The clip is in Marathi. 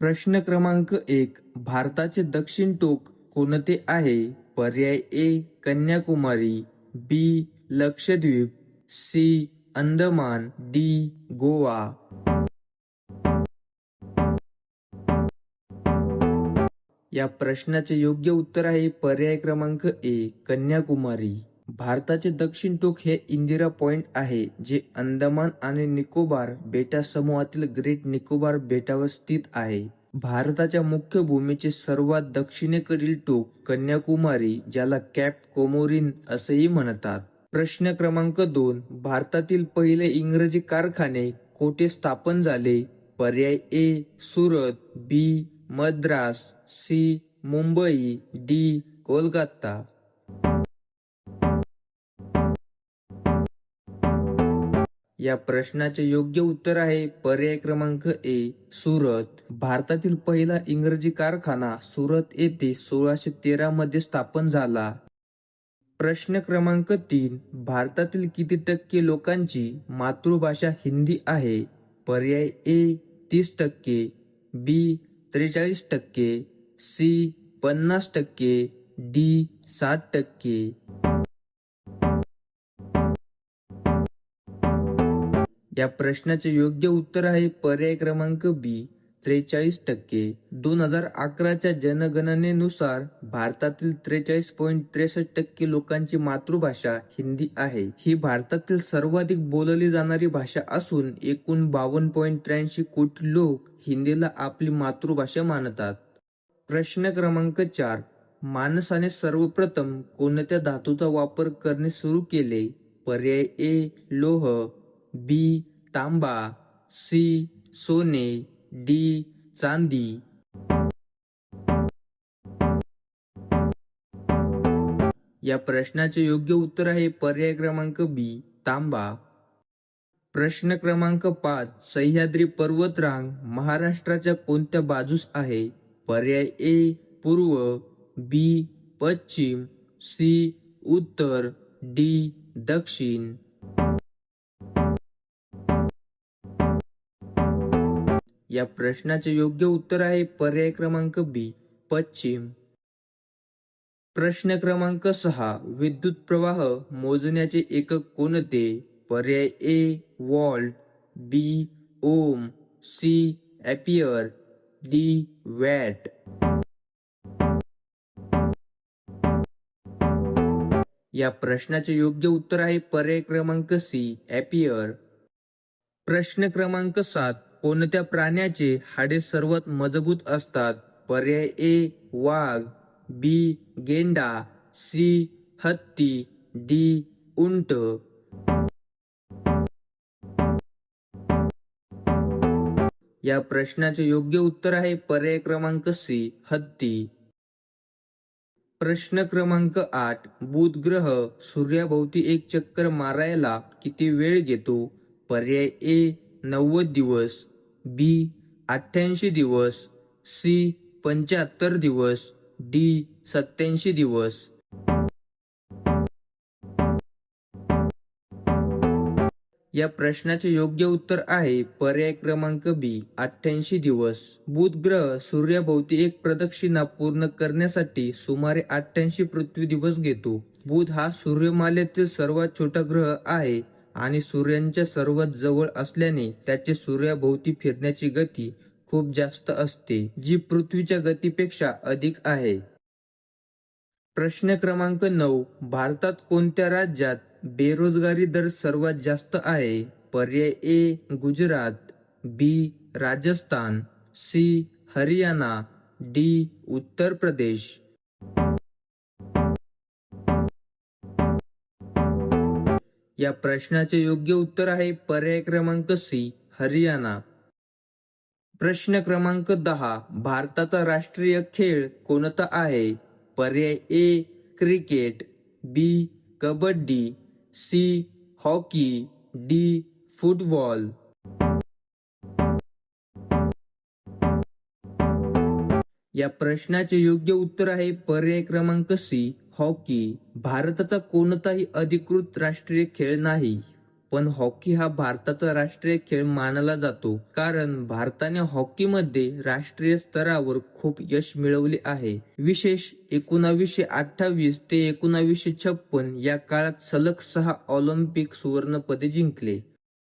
प्रश्न क्रमांक एक भारताचे दक्षिण टोक कोणते आहे? पर्याय A Kanyakumari B Lakshadweep C Andaman D Goa. या प्रश्नाचे योग्य उत्तर आहे पर्याय क्रमांक ए कन्याकुमारी. भारताचे दक्षिण टोक हे इंदिरा पॉइंट आहे जे अंदमान आणि निकोबार बेटा समूहातील ग्रेट निकोबार बेटावर स्थित आहे. भारताच्या मुख्य भूमीचे सर्वात दक्षिणेकडील टोक कन्याकुमारी ज्याला कॅप कोमोरिन असेही म्हणतात. प्रश्न क्रमांक दोन भारतातील पहिले इंग्रजी कारखाने कोठे स्थापन झाले? पर्याय A Surat B Madras C Mumbai D Kolkata. या प्रश्नाचे योग्य उत्तर आहे. पर्याय क्रमांक ए सुरत. भारतातील पहिला इंग्रजी कारखाना सुरत येथे सोळाशे तेरा मध्ये स्थापन झाला. प्रश्न क्रमांक तीन भारतातील किती टक्के लोकांची मातृभाषा हिंदी आहे? पर्याय ए तीस टक्के. बी त्रेचाळीस टक्के. सी पन्नास टक्के. डी साठ टक्के. या प्रश्नाचे योग्य उत्तर आहे पर्याय क्रमांक बी त्रेचाळीस टक्के. दोन हजार अकराच्या जनगणनेनुसार भारतातील त्रेचाळीस पॉईंट त्रेसष्ट टक्के लोकांची मातृभाषा हिंदी आहे. ही भारतातील सर्वाधिक बोलली जाणारी भाषा असून एकूण बावन्न पॉईंट त्र्याऐंशी कोटी लोक हिंदीला आपली मातृभाषा मानतात. प्रश्न क्रमांक चार. माणसाने सर्वप्रथम कोणत्या धातूचा वापर करणे सुरू केले? पर्याय ए लोह. बी तांबा सी सोने डी चांदी. या प्रश्नाचे योग्य उत्तर आहे पर्याय क्रमांक बी तांबा. प्रश्न क्रमांक पाच सह्याद्री पर्वतरांग महाराष्ट्राच्या कोणत्या बाजूस आहे? पर्याय ए पूर्व बी पश्चिम सी उत्तर डी दक्षिण. या प्रश्नाचे योग्य उत्तर आहे पर्याय क्रमांक बी पश्चिम. प्रश्न क्रमांक सहा विद्युत प्रवाह मोजण्याचे एकक कोणते पर्याय A volt B ohm C ampere D watt. या प्रश्नाचे योग्य उत्तर आहे पर्याय क्रमांक सी एपियर प्रश्न क्रमांक सात कोणत्या प्राण्याचे हाडे सर्वात मजबूत असतात? पर्याय ए वाघ बी गेंडा सी हत्ती डी उंट. या प्रश्नाचे योग्य उत्तर आहे पर्याय क्रमांक सी हत्ती. प्रश्न क्रमांक आठ बुध ग्रह सूर्याभोवती एक चक्कर मारायला किती वेळ घेतो? पर्याय ए नव्वद दिवस. बी अठ्ठ्याऐंशी दिवस सी पंच्याहत्तर दिवस डी सत्याऐंशी दिवस. या प्रश्नाचे योग्य उत्तर आहे पर्याय क्रमांक बी अठ्ठ्याऐंशी दिवस. बुध ग्रह सूर्याभोवती एक प्रदक्षिणा पूर्ण करण्यासाठी सुमारे अठ्ठ्याऐंशी पृथ्वी दिवस घेतो. बुध हा सूर्यमालेतील सर्वात छोटा ग्रह आहे. आणि सूर्याच्या सर्वात जवळ असल्याने त्याचे सूर्याभोवती फिरण्याची गती खूप जास्त असते जी पृथ्वीच्या गतीपेक्षा अधिक आहे. प्रश्न क्रमांक नऊ. भारतात कोणत्या राज्यात बेरोजगारी दर सर्वात जास्त आहे? पर्याय A Gujarat B Rajasthan C Haryana D Uttar Pradesh. या प्रश्नाचे योग्य उत्तर आहे पर्याय क्रमांक सी हरियाणा. प्रश्न क्रमांक दहा भारताचा राष्ट्रीय खेळ कोणता आहे? पर्याय A cricket B kabaddi C hockey D football. या प्रश्नाचे योग्य उत्तर आहे पर्याय क्रमांक सी हो हॉकी भारताचा कोणताही अधिकृत राष्ट्रीय खेळ नाही पण हॉकी हा भारताचा राष्ट्रीय खेळ मानला जातो कारण भारताने हॉकीमध्ये राष्ट्रीय स्तरावर खूप यश मिळवले आहे. विशेष एकोणावीसशे अठ्ठावीस ते एकोणावीसशे छप्पन या काळात सलग सहा ऑलिम्पिक सुवर्ण पदे जिंकले.